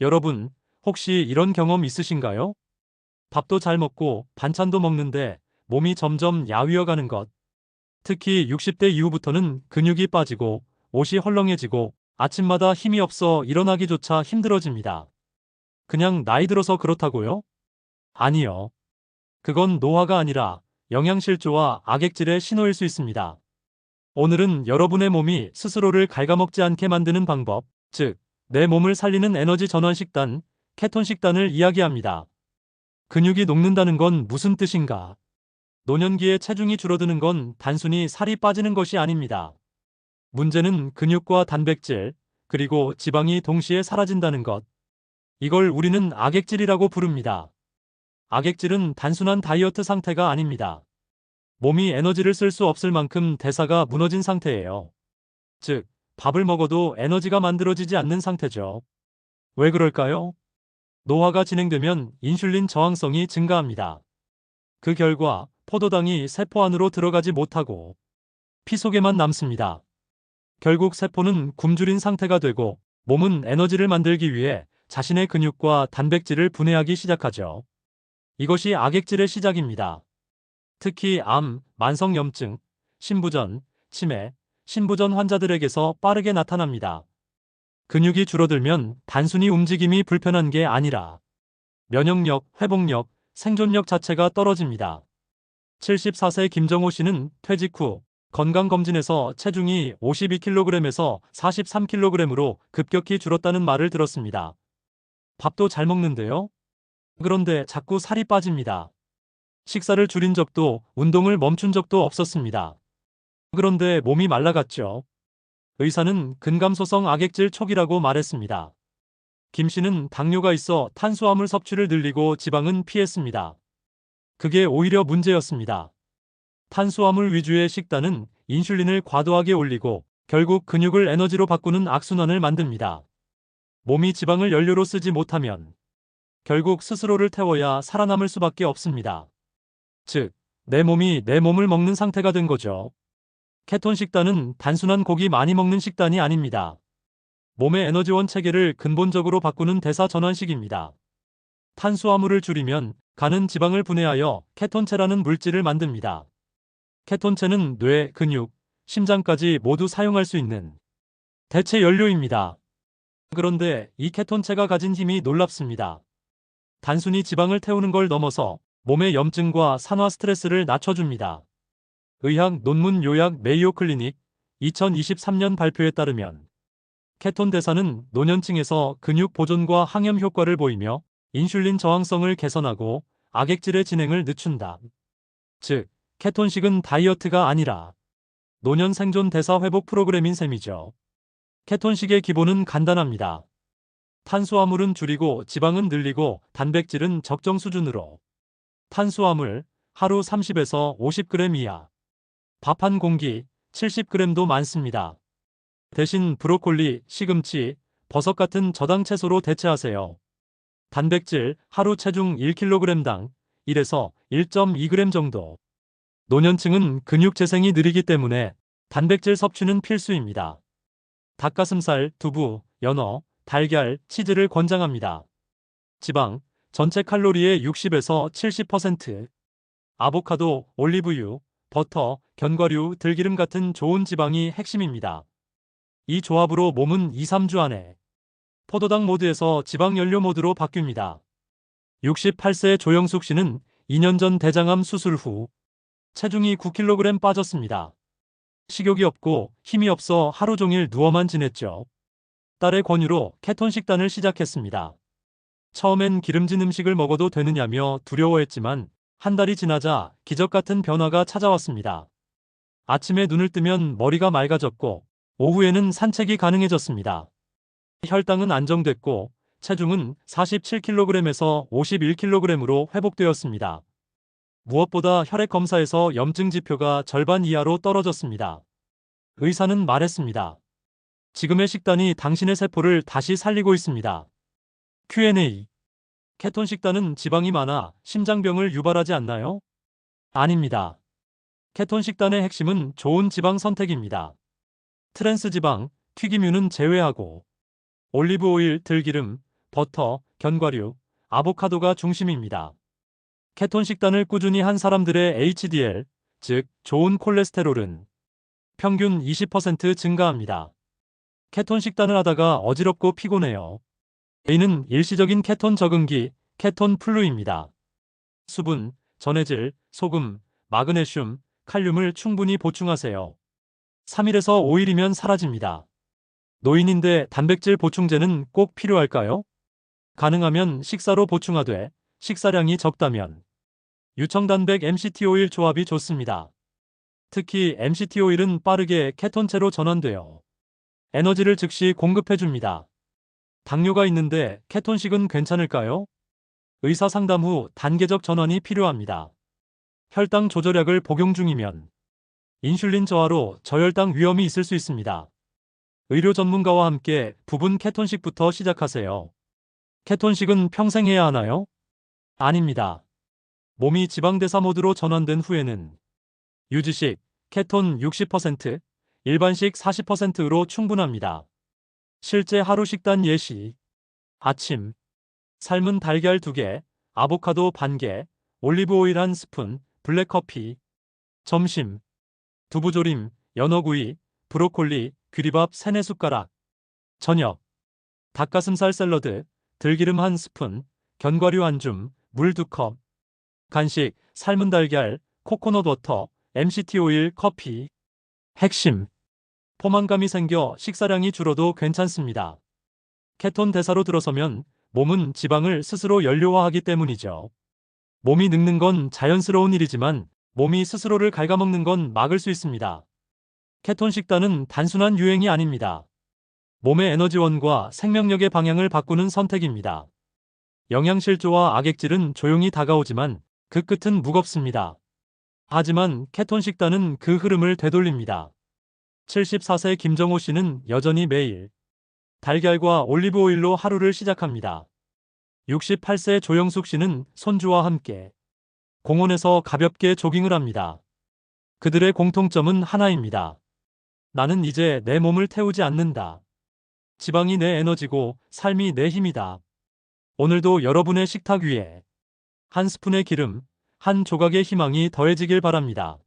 여러분, 혹시 이런 경험 있으신가요? 밥도 잘 먹고 반찬도 먹는데 몸이 점점 야위어 가는 것. 특히 60대 이후부터는 근육이 빠지고 옷이 헐렁해지고 아침마다 힘이 없어 일어나기조차 힘들어집니다. 그냥 나이 들어서 그렇다고요? 아니요. 그건 노화가 아니라 영양실조와 악액질의 신호일 수 있습니다. 오늘은 여러분의 몸이 스스로를 갉아먹지 않게 만드는 방법, 즉, 내 몸을 살리는 에너지 전환 식단, 케톤 식단을 이야기합니다. 근육이 녹는다는 건 무슨 뜻인가? 노년기에 체중이 줄어드는 건 단순히 살이 빠지는 것이 아닙니다. 문제는 근육과 단백질, 그리고 지방이 동시에 사라진다는 것. 이걸 우리는 악액질이라고 부릅니다. 악액질은 단순한 다이어트 상태가 아닙니다. 몸이 에너지를 쓸 수 없을 만큼 대사가 무너진 상태예요. 즉, 밥을 먹어도 에너지가 만들어지지 않는 상태죠. 왜 그럴까요? 노화가 진행되면 인슐린 저항성이 증가합니다. 그 결과 포도당이 세포 안으로 들어가지 못하고 피 속에만 남습니다. 결국 세포는 굶주린 상태가 되고 몸은 에너지를 만들기 위해 자신의 근육과 단백질을 분해하기 시작하죠. 이것이 악액질의 시작입니다. 특히 암, 만성염증, 신부전, 치매, 신부전 환자들에게서 빠르게 나타납니다. 근육이 줄어들면 단순히 움직임이 불편한 게 아니라 면역력, 회복력, 생존력 자체가 떨어집니다. 74세 김정호 씨는 퇴직 후 건강검진에서 체중이 52kg에서 43kg으로 급격히 줄었다는 말을 들었습니다. 밥도 잘 먹는데요? 그런데 자꾸 살이 빠집니다. 식사를 줄인 적도 운동을 멈춘 적도 없었습니다. 그런데 몸이 말라갔죠. 의사는 근감소성 악액질 초기라고 말했습니다. 김 씨는 당뇨가 있어 탄수화물 섭취를 늘리고 지방은 피했습니다. 그게 오히려 문제였습니다. 탄수화물 위주의 식단은 인슐린을 과도하게 올리고 결국 근육을 에너지로 바꾸는 악순환을 만듭니다. 몸이 지방을 연료로 쓰지 못하면 결국 스스로를 태워야 살아남을 수밖에 없습니다. 즉, 내 몸이 내 몸을 먹는 상태가 된 거죠. 케톤 식단은 단순한 고기 많이 먹는 식단이 아닙니다. 몸의 에너지원 체계를 근본적으로 바꾸는 대사 전환식입니다. 탄수화물을 줄이면 간은 지방을 분해하여 케톤체라는 물질을 만듭니다. 케톤체는 뇌, 근육, 심장까지 모두 사용할 수 있는 대체 연료입니다. 그런데 이 케톤체가 가진 힘이 놀랍습니다. 단순히 지방을 태우는 걸 넘어서 몸의 염증과 산화 스트레스를 낮춰줍니다. 의학 논문 요약 메이오 클리닉 2023년 발표에 따르면 케톤 대사는 노년층에서 근육 보존과 항염 효과를 보이며 인슐린 저항성을 개선하고 악액질의 진행을 늦춘다. 즉, 케톤식은 다이어트가 아니라 노년 생존 대사 회복 프로그램인 셈이죠. 케톤식의 기본은 간단합니다. 탄수화물은 줄이고 지방은 늘리고 단백질은 적정 수준으로. 탄수화물 하루 30에서 50g 이하. 밥 한 공기 70g도 많습니다. 대신 브로콜리, 시금치, 버섯 같은 저당 채소로 대체하세요. 단백질 하루 체중 1kg당 1에서 1.2g 정도. 노년층은 근육 재생이 느리기 때문에 단백질 섭취는 필수입니다. 닭가슴살, 두부, 연어, 달걀, 치즈를 권장합니다. 지방, 전체 칼로리의 60에서 70%. 아보카도, 올리브유, 버터, 견과류, 들기름 같은 좋은 지방이 핵심입니다. 이 조합으로 몸은 2, 3주 안에 포도당 모드에서 지방 연료 모드로 바뀝니다. 68세 조영숙 씨는 2년 전 대장암 수술 후 체중이 9kg 빠졌습니다. 식욕이 없고 힘이 없어 하루 종일 누워만 지냈죠. 딸의 권유로 케톤 식단을 시작했습니다. 처음엔 기름진 음식을 먹어도 되느냐며 두려워했지만 한 달이 지나자 기적 같은 변화가 찾아왔습니다. 아침에 눈을 뜨면 머리가 맑아졌고 오후에는 산책이 가능해졌습니다. 혈당은 안정됐고 체중은 47kg에서 51kg으로 회복되었습니다. 무엇보다 혈액 검사에서 염증 지표가 절반 이하로 떨어졌습니다. 의사는 말했습니다. 지금의 식단이 당신의 세포를 다시 살리고 있습니다. Q&A 케톤 식단은 지방이 많아 심장병을 유발하지 않나요? 아닙니다. 케톤 식단의 핵심은 좋은 지방 선택입니다. 트랜스 지방, 튀김유는 제외하고 올리브 오일, 들기름, 버터, 견과류, 아보카도가 중심입니다. 케톤 식단을 꾸준히 한 사람들의 HDL, 즉 좋은 콜레스테롤은 평균 20% 증가합니다. 케톤 식단을 하다가 어지럽고 피곤해요. A는 일시적인 케톤 적응기, 케톤 플루입니다. 수분, 전해질, 소금, 마그네슘, 칼륨을 충분히 보충하세요. 3일에서 5일이면 사라집니다. 노인인데 단백질 보충제는 꼭 필요할까요? 가능하면 식사로 보충하되 식사량이 적다면 유청단백 MCT 오일 조합이 좋습니다. 특히 MCT 오일은 빠르게 케톤체로 전환되어 에너지를 즉시 공급해줍니다. 당뇨가 있는데 케톤식은 괜찮을까요? 의사 상담 후 단계적 전환이 필요합니다. 혈당 조절약을 복용 중이면 인슐린 저하로 저혈당 위험이 있을 수 있습니다. 의료 전문가와 함께 부분 케톤식부터 시작하세요. 케톤식은 평생 해야 하나요? 아닙니다. 몸이 지방대사 모드로 전환된 후에는 유지식, 케톤 60%, 일반식 40%로 충분합니다. 실제 하루 식단 예시. 아침. 삶은 달걀 2개, 아보카도 반개, 올리브 오일 1스푼, 블랙커피. 점심. 두부조림, 연어구이, 브로콜리, 귀리밥 3, 4숟가락. 저녁. 닭가슴살 샐러드, 들기름 1스푼, 견과류 1줌, 물 2컵. 간식, 삶은 달걀, 코코넛 워터, MCT 오일, 커피. 핵심. 포만감이 생겨 식사량이 줄어도 괜찮습니다. 케톤 대사로 들어서면 몸은 지방을 스스로 연료화하기 때문이죠. 몸이 늙는 건 자연스러운 일이지만 몸이 스스로를 갉아먹는 건 막을 수 있습니다. 케톤 식단은 단순한 유행이 아닙니다. 몸의 에너지원과 생명력의 방향을 바꾸는 선택입니다. 영양실조와 악액질은 조용히 다가오지만 그 끝은 무겁습니다. 하지만 케톤 식단은 그 흐름을 되돌립니다. 74세 김정호 씨는 여전히 매일 달걀과 올리브 오일로 하루를 시작합니다. 68세 조영숙 씨는 손주와 함께 공원에서 가볍게 조깅을 합니다. 그들의 공통점은 하나입니다. 나는 이제 내 몸을 태우지 않는다. 지방이 내 에너지고 삶이 내 힘이다. 오늘도 여러분의 식탁 위에 한 스푼의 기름, 한 조각의 희망이 더해지길 바랍니다.